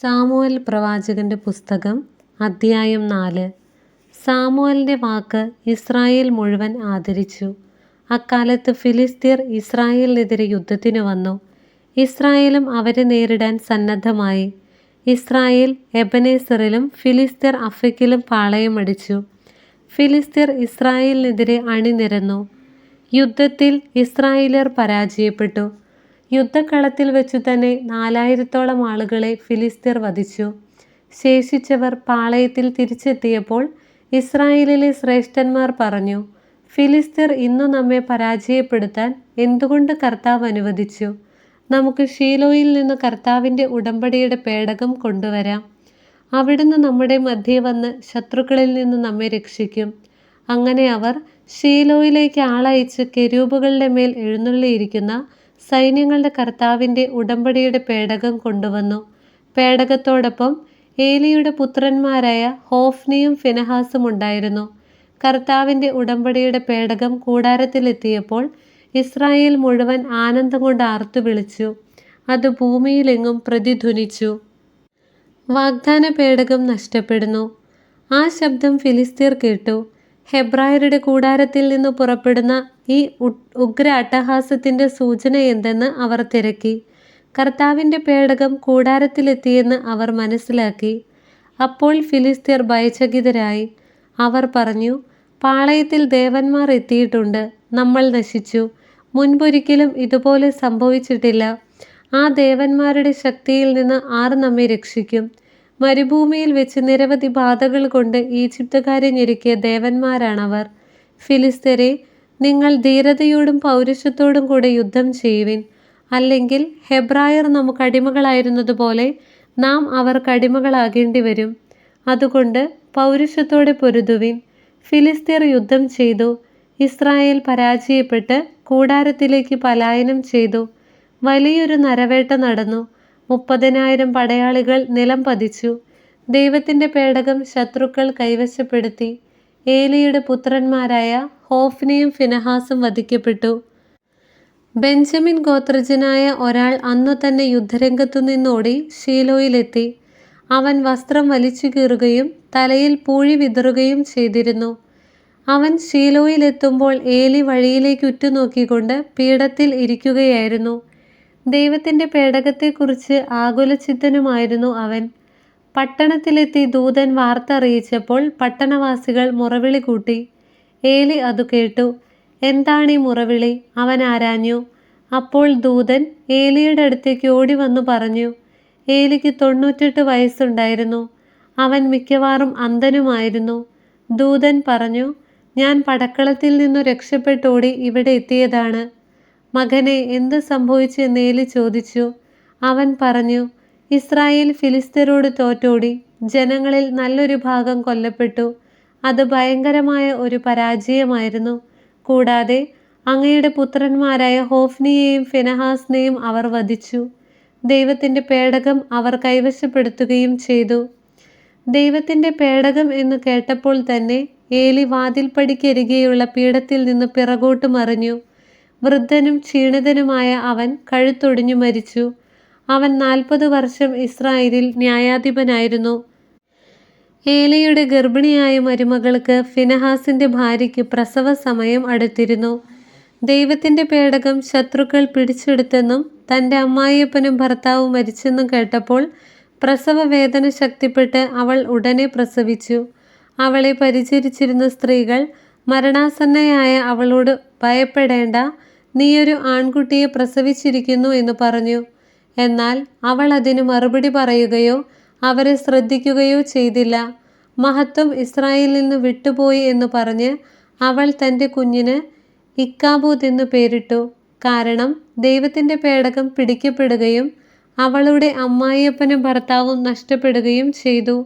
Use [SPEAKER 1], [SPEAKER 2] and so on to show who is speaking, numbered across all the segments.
[SPEAKER 1] Samuel പ്രവാചകന്റെ പുസ്തകം അദ്ധ്യായം നാല്. സാമുവലിന്റെ വാക്ക് ഇസ്രായേൽ മുഴുവൻ ആദരിച്ചു. അക്കാലത്ത് ഫിലിസ്തീർ ഇസ്രായേലിനെതിരെ യുദ്ധത്തിന് വന്നു. ഇസ്രായേലും അവരെ നേരിടാൻ സന്നദ്ധമായി. ഇസ്രായേൽ എബനേസറിലും ഫിലിസ്തീർ അഫെക്കിലും പാളയമടിച്ചു ഫിലിസ്തീർ ഇസ്രായേലിനെതിരെ അണിനിരന്നു. യുദ്ധത്തിൽ ഇസ്രായേലർ പരാജയപ്പെട്ടു. യുദ്ധക്കളത്തിൽ വെച്ചു തന്നെ നാലായിരത്തോളം ആളുകളെ ഫിലിസ്തീർ വധിച്ചു. ശേഷിച്ചവർ പാളയത്തിൽ തിരിച്ചെത്തിയപ്പോൾ ഇസ്രായേലിലെ ശ്രേഷ്ഠന്മാർ പറഞ്ഞു ഫിലിസ്തീർ ഇന്നു നമ്മെ പരാജയപ്പെടുത്താൻ എന്തുകൊണ്ട് കർത്താവ് അനുവദിച്ചു? നമുക്ക് ഷീലോയിൽ നിന്ന് കർത്താവിന്റെ ഉടമ്പടിയുടെ പേടകം കൊണ്ടുവരാം. അവിടുന്ന് നമ്മുടെ മധ്യേ വന്ന് ശത്രുക്കളിൽ നിന്ന് നമ്മെ രക്ഷിക്കും. അങ്ങനെ അവർ ഷീലോയിലേക്ക് ആളയച്ച് കെരൂബുകളുടെ മേൽ എഴുന്നള്ളിയിരിക്കുന്ന സൈന്യങ്ങളുടെ കർത്താവിന്റെ ഉടമ്പടിയുടെ പേടകം കൊണ്ടുവന്നു. പേടകത്തോടൊപ്പം ഏലിയുടെ പുത്രന്മാരായ ഹോഫ്നിയും ഫിനഹാസും ഉണ്ടായിരുന്നു. കർത്താവിന്റെ ഉടമ്പടിയുടെ പേടകം കൂടാരത്തിലെത്തിയപ്പോൾ ഇസ്രായേൽ മുഴുവൻ ആനന്ദം കൊണ്ട് ആർത്തു വിളിച്ചു. അത് ഭൂമിയിലെങ്ങും പ്രതിധ്വനിച്ചു. വാഗ്ദാന പേടകം നഷ്ടപ്പെടുന്നു. ആ ശബ്ദം ഫിലിസ്തീർ കേട്ടു. ഹെബ്രായരുടെ കൂടാരത്തിൽ നിന്ന് പുറപ്പെടുന്ന ഈ ഉഗ്ര അട്ടഹാസത്തിന്റെ സൂചന എന്തെന്ന് അവർ തിരക്കി. കർത്താവിന്റെ പേടകം കൂടാരത്തിലെത്തിയെന്ന് അവർ മനസ്സിലാക്കി. അപ്പോൾ ഫിലിസ്തീർ ഭയചകിതരായി. അവർ പറഞ്ഞു പാളയത്തിൽ ദേവന്മാർ എത്തിയിട്ടുണ്ട്. നമ്മൾ നശിച്ചു. മുൻപൊരിക്കലും ഇതുപോലെ സംഭവിച്ചിട്ടില്ല. ആ ദേവന്മാരുടെ ശക്തിയിൽ നിന്ന് ആർ നമ്മെ രക്ഷിക്കും? മരുഭൂമിയിൽ വെച്ച് നിരവധി ബാധകൾ കൊണ്ട് ഈജിപ്തുകാരെ ഞെരുക്കിയ ദേവന്മാരാണവർ. ഫിലിസ്തരെ നിങ്ങൾ ധീരതയോടും പൗരുഷത്തോടും കൂടെ യുദ്ധം ചെയ്യുവിൻ. അല്ലെങ്കിൽ ഹെബ്രായർ നമുക്ക് അടിമകളായിരുന്നതുപോലെ നാം അവർക്ക് അടിമകളാകേണ്ടി വരും. അതുകൊണ്ട് പൗരുഷത്തോടെ പൊരുതുവിൻ. ഫിലിസ്തീർ യുദ്ധം ചെയ്തു. ഇസ്രായേൽ പരാജയപ്പെട്ട് കൂടാരത്തിലേക്ക് പലായനം ചെയ്തു. വലിയൊരു നരവേട്ട നടന്നു. മുപ്പതിനായിരം പടയാളികൾ നിലം പതിച്ചു. ദൈവത്തിന്റെ പേടകം ശത്രുക്കൾ കൈവശപ്പെടുത്തി. ഏലിയുടെ പുത്രന്മാരായ ഹോഫ്നിയും ഫിനഹാസും വധിക്കപ്പെട്ടു. ബെഞ്ചമിൻ ഗോത്രജനായ ഒരാൾ അന്നു തന്നെ യുദ്ധരംഗത്തു നിന്നോടി ഷീലോയിലെത്തി അവൻ വസ്ത്രം വലിച്ചു കീറുകയും തലയിൽ പൂഴി വിതറുകയും ചെയ്തിരുന്നു. അവൻ ഷീലോയിലെത്തുമ്പോൾ ഏലി വഴിയിലേക്ക് ഉറ്റുനോക്കിക്കൊണ്ട് പീഠത്തിൽ ഇരിക്കുകയായിരുന്നു. ദൈവത്തിന്റെ പേടകത്തെക്കുറിച്ച് ആകുലചിത്തനുമായിരുന്നു അവൻ. പട്ടണത്തിലെത്തി ദൂതൻ വാർത്ത അറിയിച്ചപ്പോൾ പട്ടണവാസികൾ മുറവിളി കൂട്ടി. ഏലി അതു കേട്ടു. എന്താണ് ഈ മുറവിളി? അവൻ ആരാഞ്ഞു? അപ്പോൾ ദൂതൻ ഏലിയുടെ അടുത്തേക്ക് ഓടി വന്നു പറഞ്ഞു. ഏലിക്ക് തൊണ്ണൂറ്റെട്ട് വയസ്സുണ്ടായിരുന്നു. അവൻ മിക്കവാറും അന്ധനുമായിരുന്നു. ദൂതൻ പറഞ്ഞു ഞാൻ പടക്കളത്തിൽ നിന്നു രക്ഷപ്പെട്ടോടി ഇവിടെ എത്തിയതാണ്. മകനെ എന്ത് സംഭവിച്ചു എന്ന് ചോദിച്ചു. അവൻ പറഞ്ഞു ഇസ്രായേൽ ഫിലിസ്തീനോട് തോറ്റോടി. ജനങ്ങളിൽ നല്ലൊരു ഭാഗം കൊല്ലപ്പെട്ടു. അത് ഭയങ്കരമായ ഒരു പരാജയമായിരുന്നു. കൂടാതെ അങ്ങയുടെ പുത്രന്മാരായ ഹോഫ്നിയെയും ഫിനഹാസിനെയും അവർ വധിച്ചു. ദൈവത്തിന്റെ പേടകം അവർ കൈവശപ്പെടുത്തുകയും ചെയ്തു. ദൈവത്തിന്റെ പേടകം എന്ന് കേട്ടപ്പോൾ തന്നെ ഏലി വാതിൽപ്പടിക്കരികെയുള്ള പീഠത്തിൽ നിന്ന് പിറകോട്ട് മറിഞ്ഞു. വൃദ്ധനും ക്ഷീണിതനുമായ അവൻ കഴുത്തൊടിഞ്ഞു മരിച്ചു. അവൻ നാൽപ്പത് വർഷം ഇസ്രായേലിൽ ന്യായാധിപനായിരുന്നു. ഏലയുടെ ഗർഭിണിയായ മരുമകൾക്ക് ഫിനഹാസിന്റെ ഭാര്യയ്ക്ക് പ്രസവ സമയം അടുത്തിരുന്നു. ദൈവത്തിന്റെ പേടകം ശത്രുക്കൾ പിടിച്ചെടുത്തെന്നും തന്റെ അമ്മായിയപ്പനും ഭർത്താവും മരിച്ചെന്നും കേട്ടപ്പോൾ പ്രസവ വേദന ശക്തിപ്പെട്ട് അവൾ ഉടനെ പ്രസവിച്ചു. അവളെ പരിചരിച്ചിരുന്ന സ്ത്രീകൾ മരണാസന്നയായ അവളോട് ഭയപ്പെടേണ്ട നീയൊരു ആൺകുട്ടിയെ പ്രസവിച്ചിരിക്കുന്നു എന്ന് പറഞ്ഞു. എന്നാൽ അവൾ അതിന് മറുപടി പറയുകയോ അവരെ ശ്രദ്ധിക്കുകയോ ചെയ്തില്ല. മഹത്വം ഇസ്രായേലിൽ നിന്ന് വിട്ടുപോയി എന്ന് പറഞ്ഞ് അവൾ തന്റെ കുഞ്ഞിന് ഇക്കാബൂത്ത് എന്ന് പേരിട്ടു. കാരണം ദൈവത്തിന്റെ പേടകം പിടിക്കപ്പെടുകയും അവളുടെ അമ്മായിയപ്പനും ഭർത്താവും നഷ്ടപ്പെടുകയും ചെയ്തു.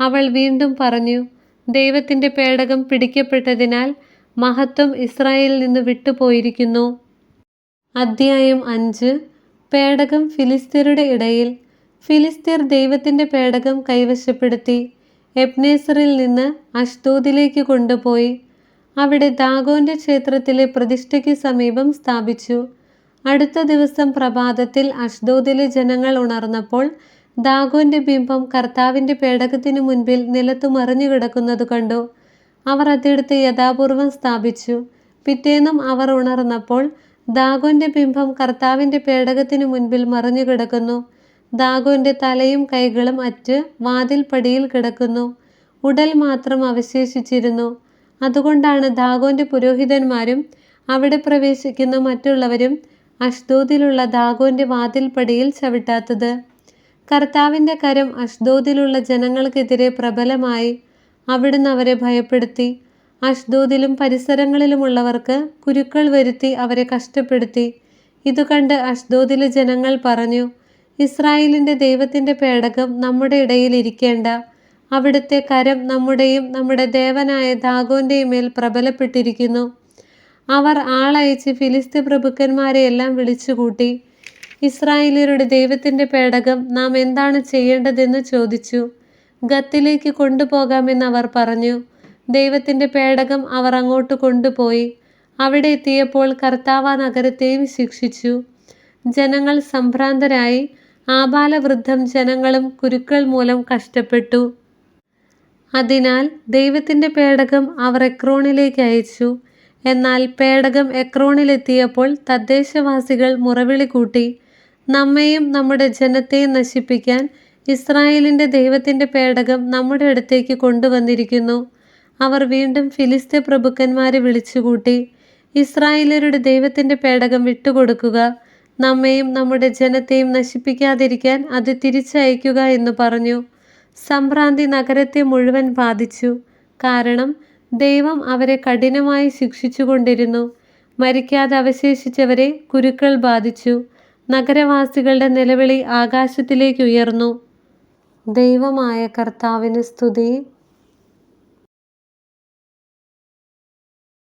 [SPEAKER 1] അവൾ വീണ്ടും പറഞ്ഞു ദൈവത്തിന്റെ പേടകം പിടിക്കപ്പെട്ടതിനാൽ മഹത്വം ഇസ്രായേലിൽ നിന്ന് വിട്ടുപോയിരിക്കുന്നു. അദ്ധ്യായം അഞ്ച്. പേടകം ഫിലിസ്തീരുടെ ഇടയിൽ ഫിലിസ്തീർ ദൈവത്തിന്റെ പേടകം കൈവശപ്പെടുത്തി എബ്നേസറിൽ നിന്ന് അഷ്ദോദിലേക്ക് കൊണ്ടുപോയി. അവിടെ ദാഗോന്റെ ക്ഷേത്രത്തിലെ പ്രതിഷ്ഠയ്ക്ക് സമീപം സ്ഥാപിച്ചു. അടുത്ത ദിവസം പ്രഭാതത്തിൽ അഷ്ദോദിലെ ജനങ്ങൾ ഉണർന്നപ്പോൾ ദാഗോന്റെ ബിംബം കർത്താവിന്റെ പേടകത്തിനു മുൻപിൽ നിലത്തു മറിഞ്ഞു കിടക്കുന്നത് കണ്ടു. അവർ അതെടുത്ത് യഥാപൂർവം സ്ഥാപിച്ചു. പിറ്റേന്നും അവർ ഉണർന്നപ്പോൾ ദാഗോന്റെ ബിംബം കർത്താവിന്റെ പേടകത്തിനു മുൻപിൽ മറിഞ്ഞു കിടക്കുന്നു. ദാഗോന്റെ തലയും കൈകളും അറ്റ് വാതിൽപ്പടിയിൽ കിടക്കുന്നു. ഉടൽ മാത്രം അവശേഷിച്ചിരുന്നു. അതുകൊണ്ടാണ് ദാഗോന്റെ പുരോഹിതന്മാരും അവിടെ പ്രവേശിക്കുന്ന മറ്റുള്ളവരും അഷ്ദോദിലുള്ള ദാഗോന്റെ വാതിൽപ്പടിയിൽ ചവിട്ടാത്തത്. കർത്താവിന്റെ കരം അഷ്ദോദിലുള്ള ജനങ്ങൾക്കെതിരെ പ്രബലമായി അവിടുന്ന് അവരെ ഭയപ്പെടുത്തി. അഷ്ദോദിലും പരിസരങ്ങളിലുമുള്ളവർക്ക് കുരുക്കൾ വരുത്തി അവരെ കഷ്ടപ്പെടുത്തി. ഇതു കണ്ട് അഷ്ദോദിലെ ജനങ്ങൾ പറഞ്ഞു ഇസ്രായേലിന്റെ ദൈവത്തിന്റെ പേടകം നമ്മുടെ ഇടയിൽ ഇരിക്കേണ്ട. അവിടുത്തെ കരം നമ്മുടെയും നമ്മുടെ ദേവനായ ദാഗോന്റെയും മേൽ പ്രബലപ്പെട്ടിരിക്കുന്നു. അവർ ആളയച്ച് ഫിലിസ്തീൻ പ്രഭുക്കന്മാരെയെല്ലാം വിളിച്ചുകൂട്ടി ഇസ്രായേലിയരുടെ ദൈവത്തിന്റെ പേടകം നാം എന്താണ് ചെയ്യേണ്ടതെന്ന് ചോദിച്ചു. ഗത്തിലേക്ക് കൊണ്ടുപോകാമെന്ന് അവർ പറഞ്ഞു. ദൈവത്തിന്റെ പേടകം അവർ അങ്ങോട്ട് കൊണ്ടുപോയി. അവിടെ എത്തിയപ്പോൾ കർത്താവ നഗരത്തെയും ശിക്ഷിച്ചു ജനങ്ങൾ സംഭ്രാന്തരായി. ആബാലവൃദ്ധം ജനങ്ങളും കുരുക്കൾ മൂലം കഷ്ടപ്പെട്ടു. അതിനാൽ ദൈവത്തിന്റെ പേടകം അവർ എക്രോണിലേക്ക് അയച്ചു. എന്നാൽ പേടകം എക്രോണിലെത്തിയപ്പോൾ തദ്ദേശവാസികൾ മുറവിളി കൂട്ടി നമ്മെയും നമ്മുടെ ജനത്തെയും നശിപ്പിക്കാൻ ഇസ്രായേലിന്റെ ദൈവത്തിന്റെ പേടകം നമ്മുടെ അടുത്തേക്ക് കൊണ്ടുവന്നിരിക്കുന്നു. അവർ വീണ്ടും ഫിലിസ്തീ പ്രഭുക്കന്മാരെ വിളിച്ചുകൂട്ടി ഇസ്രായേലരുടെ ദൈവത്തിന്റെ പേടകം വിട്ടുകൊടുക്കുക നമ്മെയും നമ്മുടെ ജനത്തെയും നശിപ്പിക്കാതിരിക്കാൻ അത് തിരിച്ചയക്കുക എന്ന് പറഞ്ഞു. സംഭ്രാന്തി നഗരത്തെ മുഴുവൻ ബാധിച്ചു. കാരണം ദൈവം അവരെ കഠിനമായി ശിക്ഷിച്ചുകൊണ്ടിരുന്നു. മരിക്കാതെ അവശേഷിച്ചവരെ കുരുക്കൾ ബാധിച്ചു. നഗരവാസികളുടെ നിലവിളി ആകാശത്തിലേക്ക് ഉയർന്നു. ദൈവമായ കർത്താവിന് സ്തുതി.